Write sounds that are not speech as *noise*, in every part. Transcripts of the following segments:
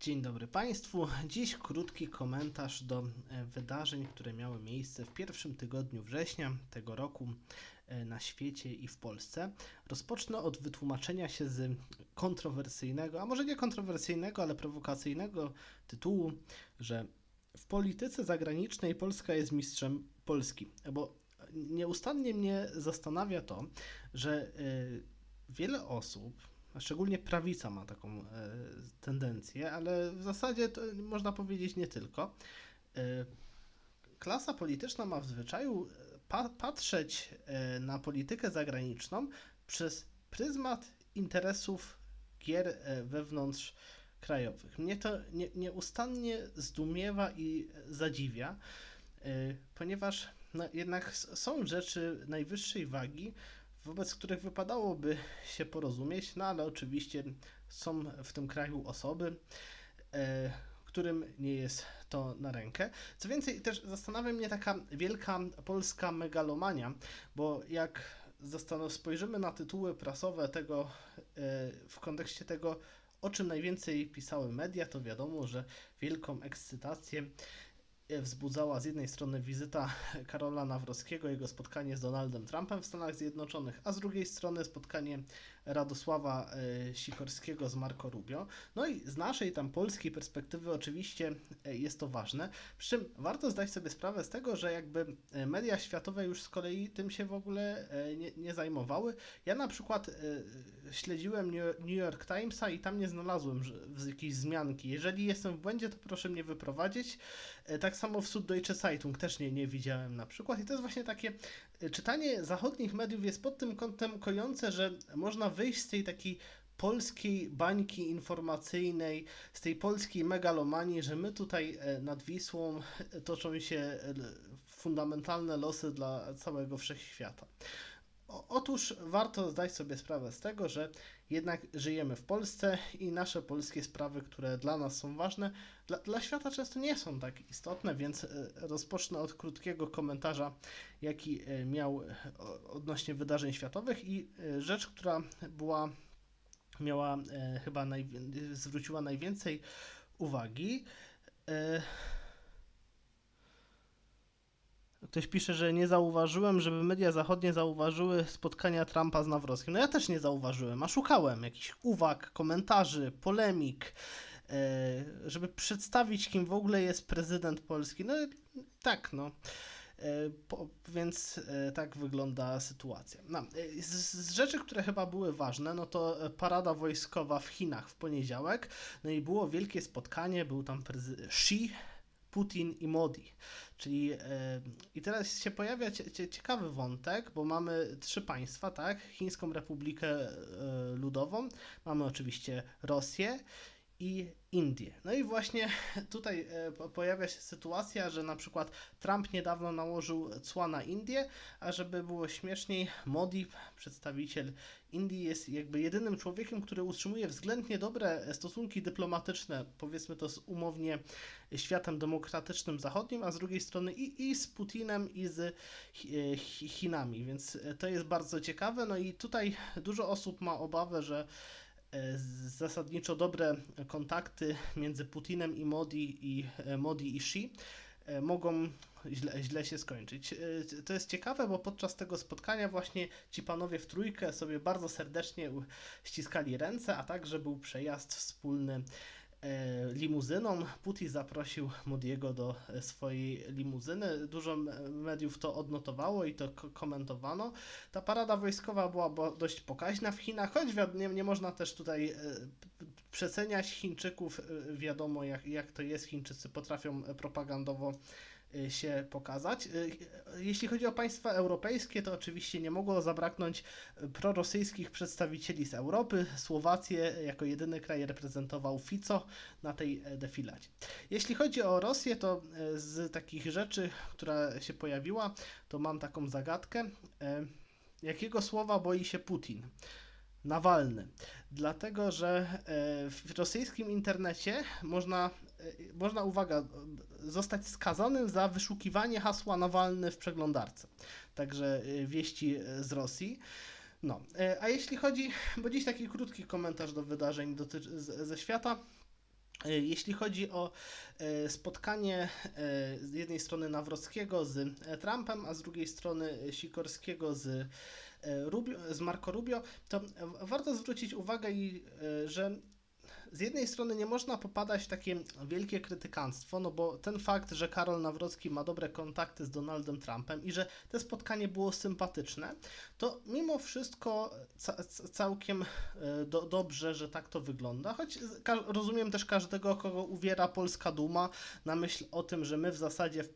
Dzień dobry Państwu. Dziś krótki komentarz do e, wydarzeń, które miały miejsce w pierwszym tygodniu września tego roku e, na świecie i w Polsce. Rozpocznę od wytłumaczenia się z kontrowersyjnego, a może nie kontrowersyjnego, ale prowokacyjnego tytułu, że w polityce zagranicznej Polska jest mistrzem Polski. Bo nieustannie mnie zastanawia to, że e, wiele osób, szczególnie prawica ma taką e, tendencję, ale w zasadzie można powiedzieć nie tylko. E, klasa polityczna ma w zwyczaju e, pa patrzeć na politykę zagraniczną przez pryzmat interesów gier wewnątrz krajowych. Mnie to nie, nieustannie zdumiewa i zadziwia, ponieważ no, jednak są rzeczy najwyższej wagi, wobec których wypadałoby się porozumieć, no ale oczywiście są w tym kraju osoby, e, którym nie jest to na rękę. Co więcej, też zastanawia mnie taka wielka polska megalomania, bo jak spojrzymy na tytuły prasowe tego e, w kontekście tego, o czym najwięcej pisały media, to wiadomo, że wielką ekscytację wzbudzała z jednej strony wizyta *laughs* Karola Nawrockiego, jego spotkanie z Donaldem Trumpem w Stanach Zjednoczonych, a z drugiej strony spotkanie Radosława e, Sikorskiego z Marco Rubio. No i z naszej tam polskiej perspektywy oczywiście e, jest to ważne. Przy czym warto zdać sobie sprawę z tego, że jakby e, media światowe już z kolei tym się w ogóle nie, nie zajmowały. Ja na przykład śledziłem New York Timesa i tam nie znalazłem jakiejś wzmianki. Jeżeli jestem w błędzie, to proszę mnie wyprowadzić. Tak samo w Süddeutsche Zeitung też nie, nie widziałem na przykład. I to jest właśnie takie czytanie zachodnich mediów jest pod tym kątem kojące, że można wyjść z tej takiej polskiej bańki informacyjnej, z tej polskiej megalomanii, że my tutaj e, nad Wisłą e, toczą się e, fundamentalne losy dla całego wszechświata. Otóż warto zdać sobie sprawę z tego, że jednak żyjemy w Polsce i nasze polskie sprawy, które dla nas są ważne, dla, dla świata często nie są tak istotne, więc e, rozpocznę od krótkiego komentarza, jaki e, miał e, odnośnie wydarzeń światowych i rzecz, która była, miała chyba zwróciła najwięcej uwagi. Ktoś pisze, że nie zauważyłem, żeby media zachodnie zauważyły spotkania Trumpa z Nawrockim. No ja też nie zauważyłem, a szukałem jakichś uwag, komentarzy, polemik, e, żeby przedstawić, kim w ogóle jest prezydent Polski. No tak, no. E, Po, więc e, tak wygląda sytuacja. No, z, z rzeczy, które chyba były ważne, no to parada wojskowa w Chinach w poniedziałek. No i było wielkie spotkanie, był tam prezy- Xi, Putin i Modi. Czyli e, i teraz się pojawia cie, ciekawy wątek, bo mamy trzy państwa, tak? Chińską Republikę e, Ludową, mamy oczywiście Rosję i Indię. No i właśnie *laughs* tutaj e, po- pojawia się sytuacja, że na przykład Trump niedawno nałożył cła na Indię, a żeby było śmieszniej, Modi, przedstawiciel Indii, jest jakby jedynym człowiekiem, który utrzymuje względnie dobre stosunki dyplomatyczne, powiedzmy to z umownie światem demokratycznym zachodnim, a z drugiej strony i, i z Putinem, i z Chi- Chinami, więc e, to jest bardzo ciekawe. No i tutaj dużo osób ma obawę, że e, zasadniczo dobre kontakty między Putinem i Modi i e, Modi i Xi e, mogą źle, źle się skończyć. E, To jest ciekawe, bo podczas tego spotkania właśnie ci panowie w trójkę sobie bardzo serdecznie ściskali ręce, a także był przejazd wspólny limuzyną. Putin zaprosił Modiego do e, swojej limuzyny. Dużo mediów to odnotowało i to ko- komentowano. Ta parada wojskowa była dość pokaźna w Chinach, choć nie, nie można też tutaj e, przeceniać Chińczyków. E, Wiadomo, jak, jak to jest. Chińczycy potrafią e, propagandowo e, się pokazać. E, Jeśli chodzi o państwa europejskie, to oczywiście nie mogło zabraknąć prorosyjskich przedstawicieli z Europy. Słowację jako jedyny kraj reprezentował Fico na tej e, defiladzie. Jeśli chodzi o Rosję, to e, z takich rzeczy, która się pojawiła, to mam taką zagadkę. E, Jakiego słowa boi się Putin? Nawalny. Dlatego, że w rosyjskim internecie można, można, uwaga, zostać skazanym za wyszukiwanie hasła Nawalny w przeglądarce. Także e, wieści e, z Rosji. No, e, a jeśli chodzi, bo dziś taki krótki komentarz do wydarzeń dotyczy, ze świata. E, Jeśli chodzi o e, spotkanie e, z jednej strony Nawrockiego z e, Trumpem, a z drugiej strony e, Sikorskiego z, e, Rubio, z Marco Rubio, to e, warto zwrócić uwagę, e, że z jednej strony nie można popadać w takie wielkie krytykanstwo, no bo ten fakt, że Karol Nawrocki ma dobre kontakty z Donaldem Trumpem i że to spotkanie było sympatyczne, to mimo wszystko ca ca- całkiem e, do dobrze, że tak to wygląda, choć rozumiem też każdego, kogo uwiera polska duma na myśl o tym, że my w zasadzie w,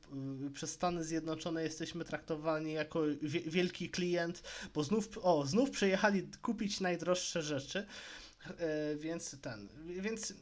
przez Stany Zjednoczone jesteśmy traktowani jako wie wielki klient, bo znów, o, znów przyjechali kupić najdroższe rzeczy. E, więc ten, więc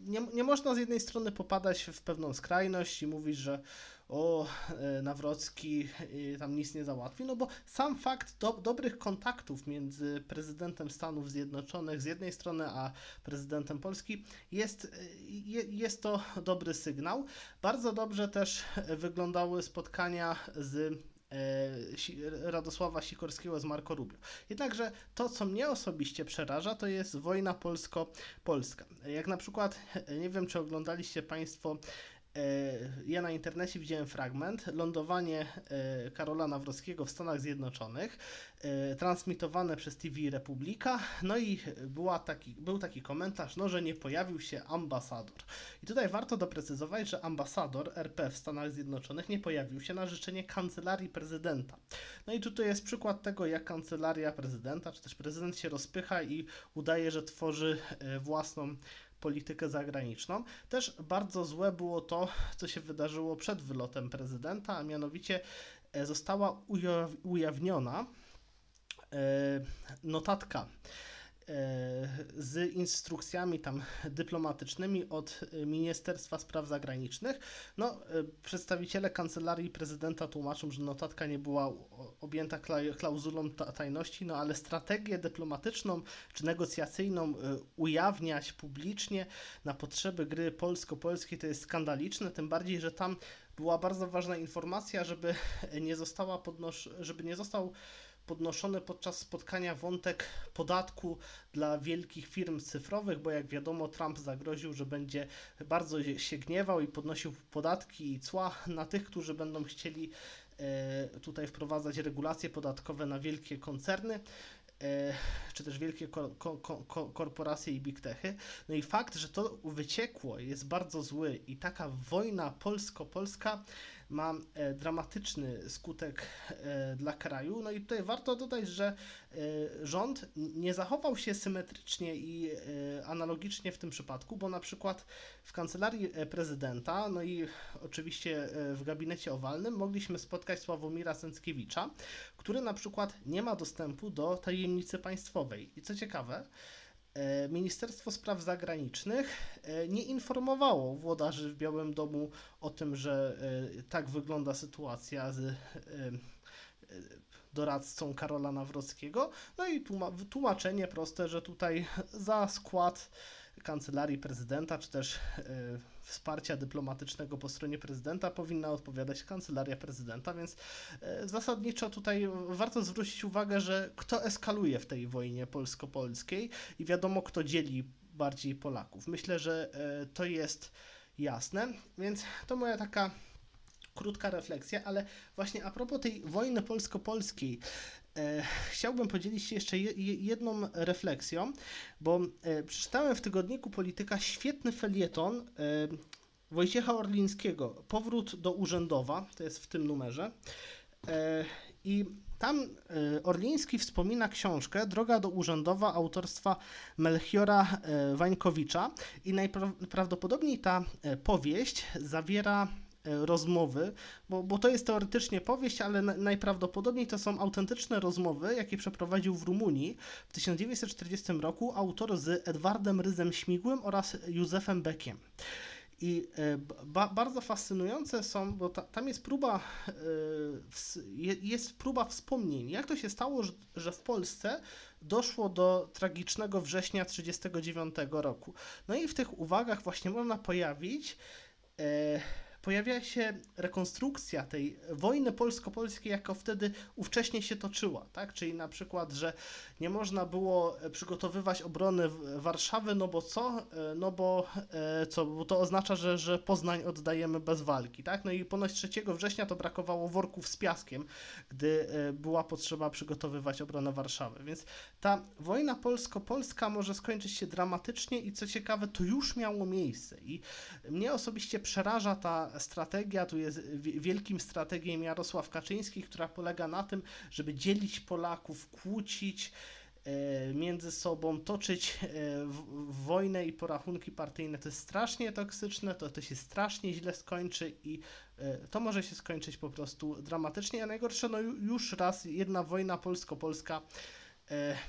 nie, nie można z jednej strony popadać w pewną skrajność i mówić, że o, e, Nawrocki e, tam nic nie załatwi, no bo sam fakt do, dobrych kontaktów między prezydentem Stanów Zjednoczonych z jednej strony, a prezydentem Polski jest, je, jest to dobry sygnał. Bardzo dobrze też wyglądały spotkania z Radosława Sikorskiego z Marco Rubio. Jednakże to, co mnie osobiście przeraża, to jest wojna polsko-polska. Jak na przykład, e, nie wiem, czy oglądaliście Państwo, e, ja na internecie widziałem fragment, lądowanie e, Karola Nawrockiego w Stanach Zjednoczonych, e, transmitowane przez TV Republika, no i była taki, był taki komentarz, no, że nie pojawił się ambasador. I tutaj warto doprecyzować, że ambasador RP w Stanach Zjednoczonych nie pojawił się na życzenie kancelarii prezydenta. No i tutaj jest przykład tego, jak kancelaria prezydenta, czy też prezydent się rozpycha i udaje, że tworzy e, własną politykę zagraniczną. Też bardzo złe było to, co się wydarzyło przed wylotem prezydenta, a mianowicie e, została ujaw- ujawniona e, notatka z instrukcjami tam dyplomatycznymi od e, Ministerstwa Spraw Zagranicznych. No, e, przedstawiciele kancelarii prezydenta tłumaczą, że notatka nie była objęta kla- klauzulą ta- tajności, no ale strategię dyplomatyczną czy negocjacyjną e, ujawniać publicznie na potrzeby gry polsko-polskiej to jest skandaliczne, tym bardziej, że tam była bardzo ważna informacja, żeby nie została podnosz- żeby nie został podnoszony podczas spotkania wątek podatku dla wielkich firm cyfrowych, bo jak wiadomo, Trump zagroził, że będzie bardzo się gniewał i podnosił podatki i cła na tych, którzy będą chcieli e, tutaj wprowadzać regulacje podatkowe na wielkie koncerny. e, Czy też wielkie ko- ko- ko- ko- korporacje i big techy. No i fakt, że to wyciekło, jest bardzo zły i taka wojna polsko-polska ma e, dramatyczny skutek e, dla kraju. No i tutaj warto dodać, że e, rząd nie zachował się symetrycznie i analogicznie w tym przypadku, bo na przykład w kancelarii prezydenta, no i oczywiście w gabinecie owalnym mogliśmy spotkać Sławomira Sęckiewicza, który na przykład nie ma dostępu do tajemnicy państwowej. I co ciekawe, Ministerstwo Spraw Zagranicznych e, nie informowało włodarzy w Białym Domu o tym, że e, tak wygląda sytuacja z e, e, doradcą Karola Nawrockiego. No i tłuma- tłumaczenie proste, że tutaj za skład kancelarii prezydenta, czy też e, wsparcia dyplomatycznego po stronie prezydenta powinna odpowiadać kancelaria prezydenta, więc e, zasadniczo tutaj warto zwrócić uwagę, że kto eskaluje w tej wojnie polsko-polskiej i wiadomo, kto dzieli bardziej Polaków. Myślę, że e, to jest jasne, więc to moja taka krótka refleksja, ale właśnie a propos tej wojny polsko-polskiej, chciałbym podzielić się jeszcze je, je, jedną refleksją, bo e, przeczytałem w tygodniku Polityka świetny felieton e, Wojciecha Orlińskiego, Powrót do Urzędowa, to jest w tym numerze. E, I tam e, Orliński wspomina książkę Droga do Urzędowa autorstwa Melchiora e, Wańkowicza i najprawdopodobniej ta e, powieść zawiera e, rozmowy, bo, bo to jest teoretycznie powieść, ale na, najprawdopodobniej to są autentyczne rozmowy, jakie przeprowadził w Rumunii w 1940 roku autor z Edwardem Ryzem Śmigłym oraz Józefem Beckiem. I e, ba, bardzo fascynujące są, bo ta, tam jest próba, e, jest próba wspomnień, jak to się stało, że w Polsce doszło do tragicznego września 1939 roku. No i w tych uwagach właśnie można pojawić e, pojawia się rekonstrukcja tej wojny polsko-polskiej, jaka wtedy ówcześnie się toczyła, tak? Czyli na przykład, że nie można było przygotowywać obrony Warszawy, no bo co? E, No bo e, co? Bo to oznacza, że, że Poznań oddajemy bez walki, tak? No i ponoć 3 września to brakowało worków z piaskiem, gdy e, była potrzeba przygotowywać obronę Warszawy. Więc ta wojna polsko-polska może skończyć się dramatycznie i co ciekawe, to już miało miejsce. I mnie osobiście przeraża ta strategia, tu jest wi- wielkim strategiem Jarosław Kaczyński, która polega na tym, żeby dzielić Polaków, kłócić e, między sobą, toczyć e, wojnę i porachunki partyjne. To jest strasznie toksyczne, to, to się strasznie źle skończy i e, to może się skończyć po prostu dramatycznie, a najgorsze, no ju- już raz jedna wojna polsko-polska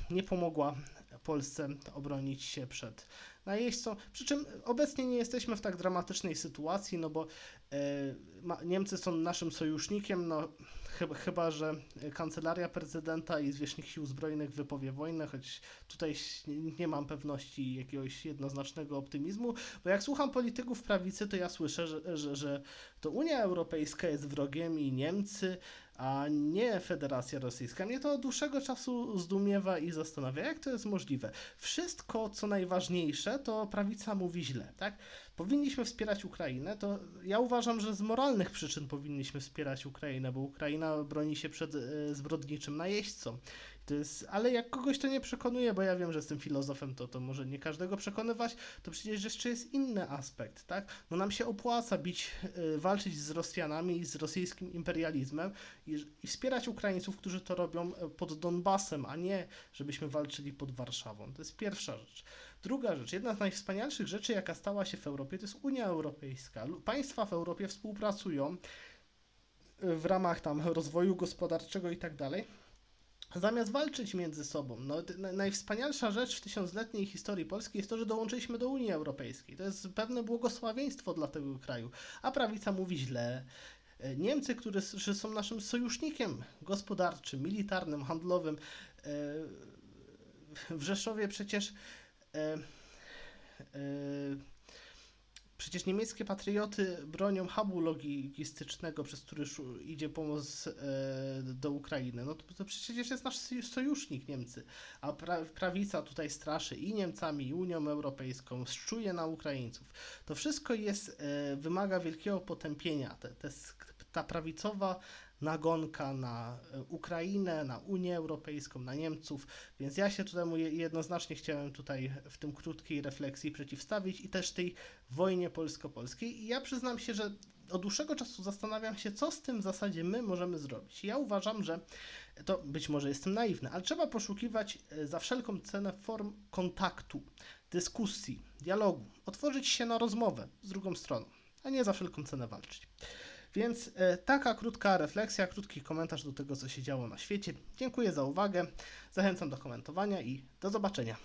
nie pomogła Polsce obronić się przed najeźdźcą. Przy czym obecnie nie jesteśmy w tak dramatycznej sytuacji, no bo e, Niemcy są naszym sojusznikiem, no chyba, chyba, że kancelaria prezydenta i zwierzchnik sił zbrojnych wypowie wojnę, choć tutaj nie, nie mam pewności jakiegoś jednoznacznego optymizmu, bo jak słucham polityków prawicy, to ja słyszę, że, że, że to Unia Europejska jest wrogiem i Niemcy, a nie Federacja Rosyjska. Mnie to od dłuższego czasu zdumiewa i zastanawia, jak to jest możliwe. Wszystko, co najważniejsze, to prawica mówi źle, tak? Powinniśmy wspierać Ukrainę, to ja uważam, że z moralnych przyczyn powinniśmy wspierać Ukrainę, bo Ukraina broni się przed e, zbrodniczym najeźdźcą. Jest, ale jak kogoś to nie przekonuje, bo ja wiem, że jestem filozofem, to, to może nie każdego przekonywać, to przecież jeszcze jest inny aspekt, tak? No nam się opłaca bić, e, walczyć z Rosjanami i z rosyjskim imperializmem i, i wspierać Ukraińców, którzy to robią e, pod Donbasem, a nie żebyśmy walczyli pod Warszawą. To jest pierwsza rzecz. Druga rzecz, jedna z najwspanialszych rzeczy, jaka stała się w Europie, to jest Unia Europejska. Państwa w Europie współpracują e, w ramach tam rozwoju gospodarczego i tak dalej. Zamiast walczyć między sobą, no, najwspanialsza rzecz w tysiącletniej historii Polski jest to, że dołączyliśmy do Unii Europejskiej. To jest pewne błogosławieństwo dla tego kraju. A prawica mówi źle. E, Niemcy, że są naszym sojusznikiem gospodarczym, militarnym, handlowym. e, W Rzeszowie przecież przecież niemieckie patrioty bronią hubu logistycznego, przez który idzie pomoc e, do Ukrainy. No to, to przecież jest nasz soj- sojusznik Niemcy, a pra, prawica tutaj straszy i Niemcami, i Unią Europejską, szczuje na Ukraińców. To wszystko jest, e, wymaga wielkiego potępienia. Te, te, ta prawicowa nagonka na e, Ukrainę, na Unię Europejską, na Niemców, więc ja się tutaj mu je- jednoznacznie chciałem tutaj w tym krótkiej refleksji przeciwstawić i też tej wojnie polsko-polskiej i ja przyznam się, że od dłuższego czasu zastanawiam się, co z tym w zasadzie my możemy zrobić. Ja uważam, że to być może jestem naiwny, ale trzeba poszukiwać e, za wszelką cenę form kontaktu, dyskusji, dialogu, otworzyć się na rozmowę z drugą stroną, a nie za wszelką cenę walczyć. Więc e, taka krótka refleksja, krótki komentarz do tego, co się działo na świecie. Dziękuję za uwagę, zachęcam do komentowania i do zobaczenia.